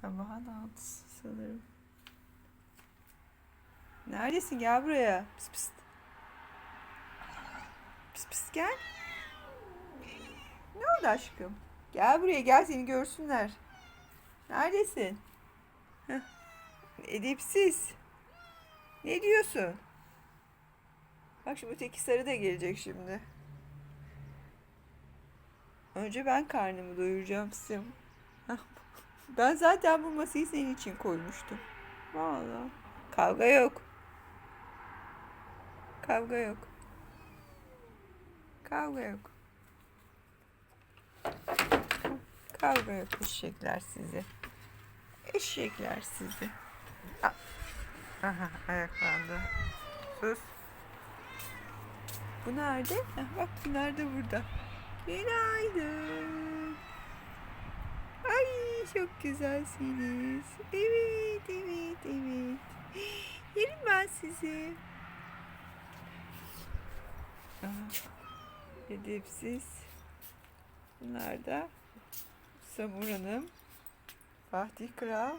Sabahın altısı sanırım. Neredesin? Gel buraya. Pıs pıs. Pıs pıs gel. Ne oldu aşkım? Gel buraya gel seni görsünler. Neredesin? Heh. Edepsiz. Ne diyorsun? Bak şu öteki sarı da gelecek şimdi. Önce ben karnımı doyuracağım Sim. Ben zaten bu masayı senin için koymuştum. Vallahi. Kavga yok. Kavga yok. Kavga yok. Kavga yok eşekler sizi. Eşekler sizi. Ah. Aha ayaklandı. Sus. Bu nerede? Bak bunlar da burada. Günaydın. Çok güzelsiniz. Evet, evet, evet. Yerim ben sizi. Aha, Edepsiz. Bunlar da Samur Hanım, Fatih Kral,